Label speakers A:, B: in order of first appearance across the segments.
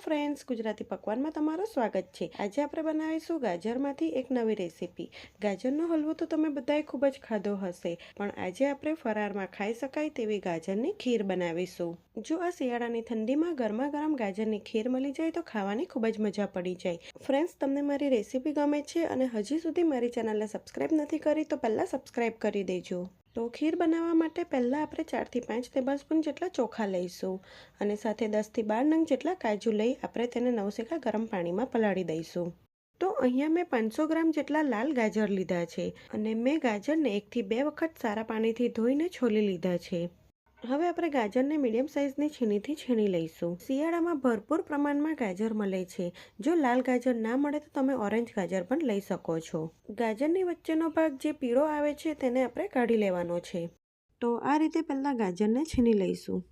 A: Friends Gujarati પકવાનમાં તમારું સ્વાગત છે. આજે આપણે બનાવીશું ગાજરમાંથી એક નવી રેસીપી ગાજરનો હલવો તો તમે બધાએ ખૂબ જ ખાધો હશે, પણ આજે આપણે ફરારમાં ખાઈ શકાય તેવી ગાજરની ખીર બનાવીશું. જો આ શિયાળાની ઠંડીમાં ગરમા ગરમ ગાજરની ખીર મળી જાય તો ખાવાની ખૂબ જ મજા પડી જાય. ફ્રેન્ડ્સ તમને મારી રેસીપી ગમે છે અને હજી સુધી મારી ચેનલને સબસ્ક્રાઈબ નથી કરી તો પહેલાં સબસ્ક્રાઈબ કરી દેજો. તો ખીર બનાવવા માટે પહેલાં આપણે ચારથી પાંચ ટેબલસ્પૂન જેટલા ચોખા લઈશું અને સાથે દસથી બાર નંગ જેટલા કાજુ લઈ આપણે તેને નવસેકા ગરમ પાણીમાં પલાળી દઈશું. તો અહીંયા મેં પાંચસો ગ્રામ જેટલા લાલ ગાજર લીધા છે અને મેં ગાજરને એકથી બે વખત સારા પાણીથી ધોઈને છોલી લીધા છે. હવે આપણે ગાજરને મીડિયમ સાઇઝની છીણીથી છીણી લઈશું. શિયાળામાં ભરપૂર પ્રમાણમાં ગાજર મળે છે. જો લાલ ગાજર ના મળે તો તમે ઓરેન્જ ગાજર પણ લઈ શકો છો. ગાજરની વચ્ચેનો ભાગ જે પીળો આવે છે તેને આપણે કાઢી લેવાનો છે. તો આ રીતે પહેલાં ગાજરને છીણી લઈશું.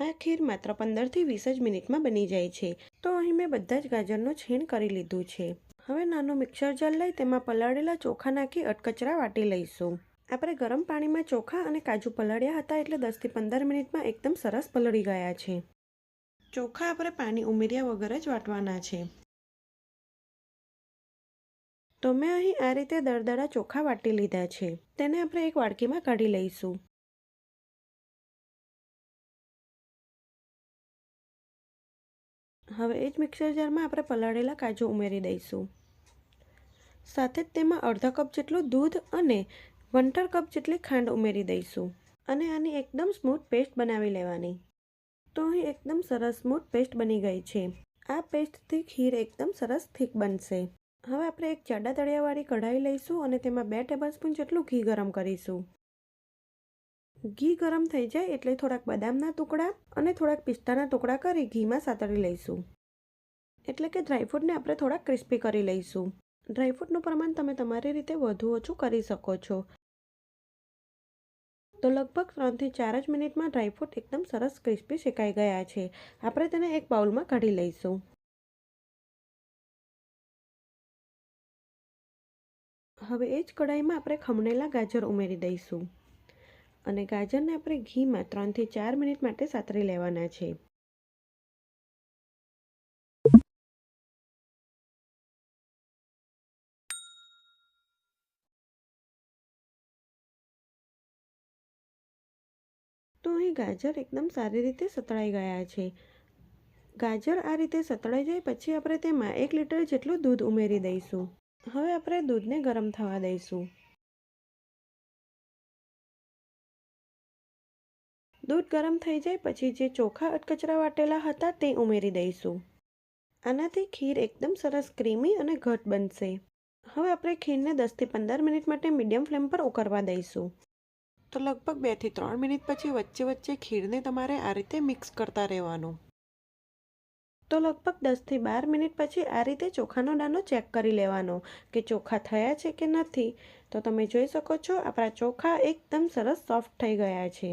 A: આ ખીર માત્ર પંદરથી વીસ જ મિનિટમાં બની જાય છે. તો અહીં મેં બધા જ ગાજરનું છીણ કરી લીધું છે. હવે નાનું મિક્સર જાર લઈ તેમાં પલાળેલા ચોખા નાખી અટકચરા વાટી લઈશું. આપણે ગરમ પાણીમાં ચોખા અને કાજુ પલાળ્યા હતા એટલે દસથી પંદર મિનિટમાં એકદમ સરસ પલળી ગયા છે. ચોખા આપણે પાણી ઉમેર્યા વગર જ વાટવાના છે. તો મેં અહીં આ રીતે દળદળા ચોખા વાટી લીધા છે. તેને આપણે એક વાડકીમાં કાઢી લઈશું. હવે એ જ મિક્સર જારમાં આપણે પલાળેલા કાજુ ઉમેરી દઈશું. સાથે જ તેમાં અડધા કપ જેટલું દૂધ અને વંટર કપ જેટલી ખાંડ ઉમેરી દઈશું અને આની એકદમ સ્મૂથ પેસ્ટ બનાવી લેવાની. તો અહીં એકદમ સરસ સ્મૂથ પેસ્ટ બની ગઈ છે. આ પેસ્ટથી ખીર એકદમ સરસ થીક બનશે. હવે આપણે એક જાડા તળિયાવાળી કઢાઈ લઈશું અને તેમાં બે ટેબલસ્પૂન જેટલું ઘી ગરમ કરીશું. ઘી ગરમ થઈ જાય એટલે થોડાક બદામના ટુકડા અને થોડાક પિસ્તાના ટુકડા કરી ઘીમાં સાતળી લઈશું. એટલે કે ડ્રાયફ્રૂટને આપણે થોડાક ક્રિસ્પી કરી લઈશું. ડ્રાયફ્રૂટનું પ્રમાણ તમે તમારી રીતે વધુ ઓછું કરી શકો છો. તો લગભગ ત્રણથી ચાર જ મિનિટમાં ડ્રાયફ્રૂટ એકદમ સરસ ક્રિસ્પી શેકાઈ ગયા છે. આપણે તેને એક બાઉલમાં કાઢી લઈશું. હવે એ જ કઢાઈમાં આપણે ખમણેલા ગાજર ઉમેરી દઈશું. અને ગાજરને આપણે ઘીમાં ત્રણથી ચાર મિનિટ માટે સાતરી લેવાના છે. તો અહીં ગાજર એકદમ સારી રીતે સતળાઈ ગયા છે. ગાજર આ રીતે સતળાઈ જાય પછી આપણે તેમાં એક લીટર જેટલું દૂધ ઉમેરી દઈશું. હવે આપણે દૂધને ગરમ થવા દઈશું. દૂધ ગરમ થઈ જાય પછી જે ચોખા અટકચરા વાટેલા હતા તે ઉમેરી દઈશું. આનાથી ખીર એકદમ સરસ ક્રીમી અને ઘટ બનશે. હવે આપણે ખીરને દસથી પંદર મિનિટ માટે મીડિયમ ફ્લેમ પર ઉકળવા દઈશું. તો લગભગ બેથી ત્રણ મિનિટ પછી વચ્ચે વચ્ચે ખીરને તમારે આ રીતે મિક્સ કરતા રહેવાનું. તો લગભગ દસથી બાર મિનિટ પછી આ રીતે ચોખાનો દાનો ચેક કરી લેવાનો કે ચોખા થયા છે કે નથી. તો તમે જોઈ શકો છો, આપણા ચોખા એકદમ સરસ સોફ્ટ થઈ ગયા છે.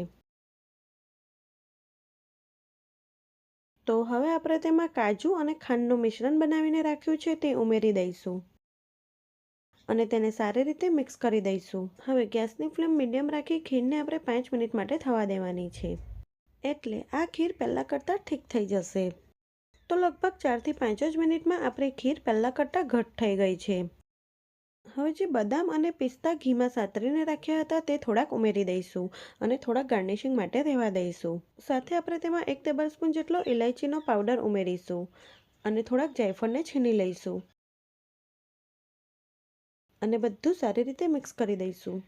A: તો હવે આપણે તેમાં કાજુ અને ખાંડનું મિશ્રણ બનાવીને રાખ્યું છે તે ઉમેરી દઈશું. અને તેને સારી રીતે મિક્સ કરી દઈશું. હવે ગેસની ફ્લેમ મીડિયમ રાખી ખીરને આપણે પાંચ મિનિટ માટે થવા દેવાની છે. એટલે આ ખીર પહેલાં કરતાં ઠીક થઈ જશે. તો લગભગ ચારથી પાંચ જ મિનિટમાં આપણી ખીર પહેલાં કરતાં ઘટ થઈ ગઈ છે. હવે જે બદામ અને પિસ્તા ઘીમાં સાતરીને રાખ્યા હતા તે થોડાક ઉમેરી દઈશું અને થોડાક ગાર્નિશિંગ માટે રહેવા દઈશું. સાથે આપણે તેમાં એક ટેબલસ્પૂન જેટલો ઇલાયચીનો પાવડર ઉમેરીશું અને થોડાક જાયફળને છીની લઈશું. અને બધું સારી રીતે મિક્સ કરી દઈશું.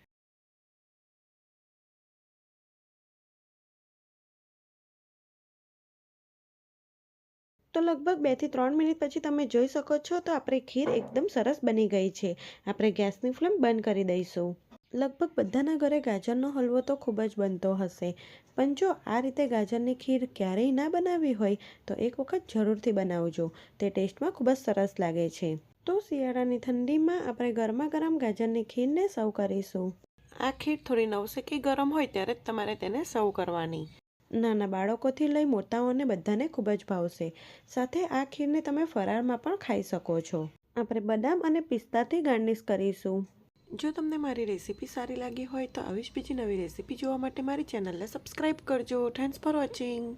A: તો લગભગ બેથી ત્રણ મિનિટ પછી તમે જોઈ શકો છો, તો આપણી ખીર એકદમ સરસ બની ગઈ છે. આપણે ગેસની ફ્લેમ બંધ કરી દઈશું. લગભગ બધાના ઘરે ગાજરનો હલવો તો ખૂબ જ બનતો હશે, પણ જો આ રીતે ગાજરની ખીર ક્યારેય ના બનાવી હોય, તો એક વખત જરૂરથી બનાવજો. તે ટેસ્ટમાં ખૂબ જ સરસ લાગે છે. તો શિયાળાની ઠંડીમાં આપણે ગરમા ગરમ ગાજરની ખીરને સર્વ કરીશું. આ ખીર થોડી નવસેકી ગરમ હોય ત્યારે જ તમારે તેને સર્વ કરવાની. નાના બાળકોથી લઈ મોટાઓને બધાને ખૂબ જ ભાવશે. સાથે આ ખીરને તમે ફરાળમાં પણ ખાઈ શકો છો. આપણે બદામ અને પિસ્તાથી ગાર્નિશ કરીશું. જો તમને મારી રેસીપી સારી લાગી હોય તો આવી જ બીજી નવી રેસીપી જોવા માટે મારી ચેનલને સબસ્ક્રાઈબ કરજો. Thanks for watching